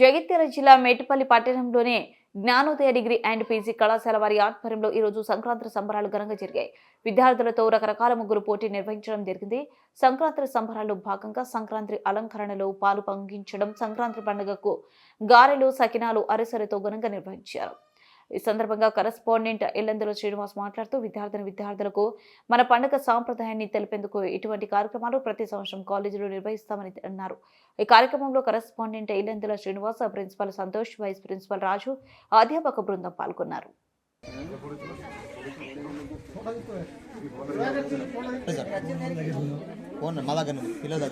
జగిత్యాల జిల్లా మేటిపల్లి పట్టణంలోనే జ్ఞానోదయ degree and PG కళాశాల వారి ఆధ్వర్యంలో ఈరోజు సంక్రాంతి సంబరాలు ఘనంగా జరిగాయి. విద్యార్థులతో రకరకాల ముగ్గురు పోటీ నిర్వహించడం జరిగింది. సంక్రాంతి సంబరాల్లో భాగంగా సంక్రాంతి అలంకరణలో పాలు పంగించడం సంక్రాంతి పండుగకు గారెలు సకినాలు అరిసెలతో ఘనంగా నిర్వహించారు. ఈ సందర్భంగా కరస్పాండెంట్ ఇల్లందులో శ్రీనివాస్ మాట్లాడుతూ విద్యార్థిని విద్యార్థులకు మన పండుగ సాంప్రదాయాన్ని తెలిపేందుకు ఇటువంటి కార్యక్రమాలు ప్రతి సంవత్సరం కాలేజీలో నిర్వహిస్తామని అన్నారు. ఈ కార్యక్రమంలో correspondent Illandula Srinivas principal Santosh vice principal Raju అధ్యాపక బృందం పాల్గొన్నారు. ఫోన్ మా దగ్గర పిల్లలు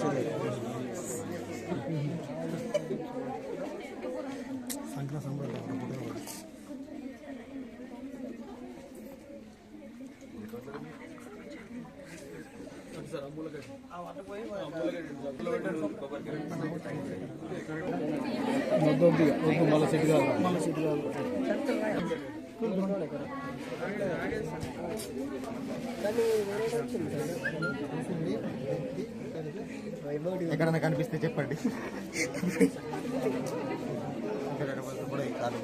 వచ్చి మళ్ళీ సెట్ కాదు మళ్ళీ సెట్ కాదు. ఎక్కడన్నా కనిపిస్తే చెప్పండి. కూడా ఈ కాదు.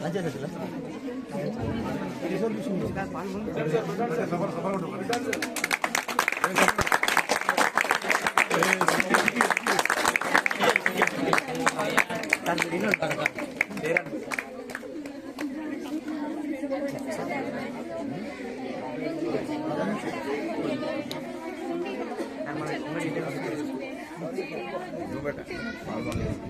lanjut aja lah. Thank.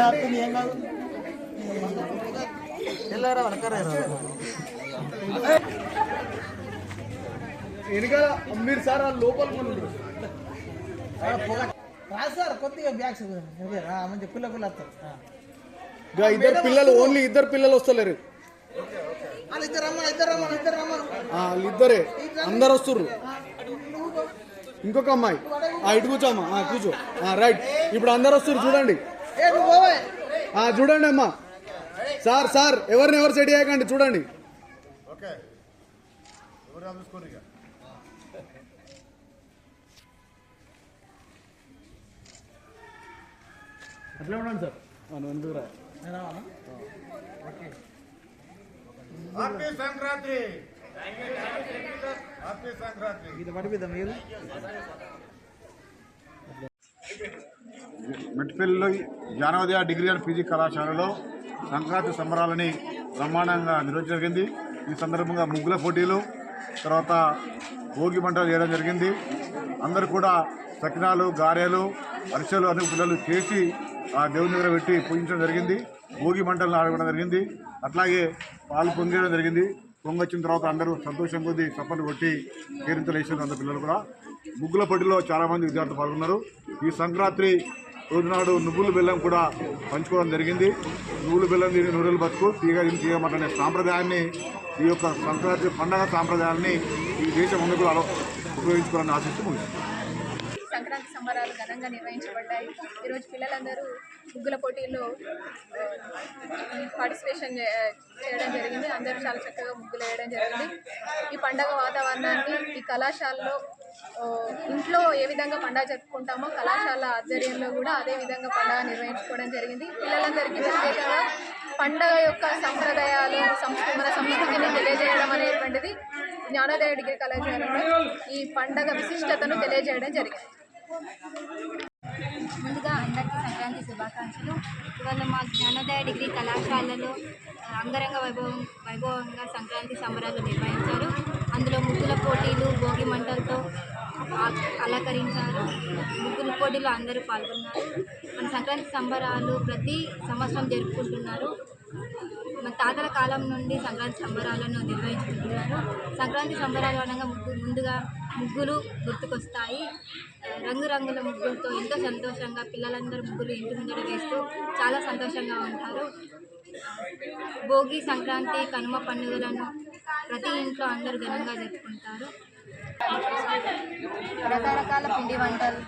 ఆడుతుంది ఏం కాదు వనకరా వెనకాల మీరు సార్ లోపల సార్ కొద్దిగా బ్యాగ్స్ మంచి పిల్ల పిల్ల వస్తారు ఇద్దరు పిల్లలు ఓన్లీ ఇద్దరు పిల్లలు వస్తలేరు. ఇద్దరు అందరు వస్తుర్రు. ఇంకొక అమ్మాయి. ఆ ఇటు కూర్చోమ్మా. ఆ, కూర్చో. ఆ, రైట్. ఇప్పుడు అందరు వస్తుర్రు చూడండి. ఏ నువ్వు పోవే. ఆ, చూడండి అమ్మా. సార్ సార్ ఎవరిని ఎవరు సెట్ చేయకండి చూడండి. అట్లా ఉండండి సార్. మనం ఎందుకు రా? నేను రావాలా? హ్యాపీ సంక్రాంతి. హ్యాపీ సంక్రాంతి ఇది పడిపోద్దాం మీరు? మెట్పల్లిలో జ్ఞానోదయ డిగ్రీ అండ్ పీజీ కళాశాలలో సంక్రాంతి సంబరాలని బ్రహ్మాండంగా నిర్వహించడం జరిగింది. ఈ సందర్భంగా ముగ్గుల పోటీలు తర్వాత భోగి మంటలు చేయడం జరిగింది. అందరూ కూడా సకినాలు గారెలు అరిసెలు అన్ని పిల్లలు చేసి ఆ దేవుని దగ్గర పెట్టి పూజించడం జరిగింది. భోగి మంటలను ఆడడం జరిగింది. అట్లాగే పాలు పొంగడం జరిగింది. పొంగొచ్చిన తర్వాత అందరూ సంతోషం ఉంది చప్పట్లు కొట్టి కేరింతలు వేసారు అందరు పిల్లలు కూడా. ముగ్గుల పోటీలో చాలామంది విద్యార్థులు పాల్గొన్నారు. ఈ సంక్రాంతి రోజునాడు నువ్వుల బెల్లం కూడా పంచుకోవడం జరిగింది. నువ్వులు బెల్లం తిని నూనెలు బతుకు తీగ తీగ మాట్లాడే సాంప్రదాయాన్ని ఈ యొక్క సంక్రాంతి పండగ సాంప్రదాయాన్ని ఈ దేశం ముందుకు ఉపయోగించుకోవాలని ఆశిస్తూ ముగిస్తుంది సంక్రాంతి సంబరాలు ఘనంగా నిర్వహించబడ్డాయి. ఈరోజు పిల్లలందరూ ముగ్గుల పోటీల్లో పార్టిసిపేషన్ చేయడం జరిగింది. అందరూ చాలా చక్కగా ముగ్గులు వేయడం జరిగింది. ఈ పండగ వాతావరణాన్ని ఈ కళాశాలలో ఇంట్లో ఏ విధంగా పండగ జరుపుకుంటామో కళాశాల ఆధ్వర్యంలో కూడా అదే విధంగా పండగ నిర్వహించుకోవడం జరిగింది. పిల్లలందరికీ ప్రత్యేకంగా పండగ యొక్క సంప్రదాయాలు సంస్కృ మన సంస్కృతిని తెలియజేయడం అనేటువంటిది జ్ఞానోదయ డిగ్రీ కళాశాలలో ఈ పండగ విశిష్టతను తెలియజేయడం జరిగింది. ముందుగా అందరికీ సంక్రాంతి శుభాకాంక్షలు. ఇవాళ మా జ్ఞానోదయ డిగ్రీ కళాశాలలో అంగరంగ వైభవం వైభవంగా సంక్రాంతి సంబరాలు నిర్వహించారు. అందులో ముగ్గుల పోటీలు భోగి మంటలతో అలంకరించారు. ముగ్గుల పోటీలో అందరూ పాల్గొన్నారు. మన సంక్రాంతి సంబరాలు ప్రతి సంవత్సరం జరుపుకుంటున్నారు. మన తాతల కాలం నుండి సంక్రాంతి సంబరాలను నిర్వహించుకుంటున్నారు. సంక్రాంతి సంబరాలు అనగా ముగ్గు ముందుగా ముగ్గులు గుర్తుకొస్తాయి. రంగురంగుల ముగ్గులతో ఎంతో సంతోషంగా పిల్లలందరూ ముగ్గులు ఇంటి ముందర వేస్తూ చాలా సంతోషంగా ఉంటారు. భోగి సంక్రాంతి కనుమ పండుగలను ప్రతి ఇంట్లో అందరూ ఘనంగా జరుపుకుంటారు. రకరకాల పిండి వంటలు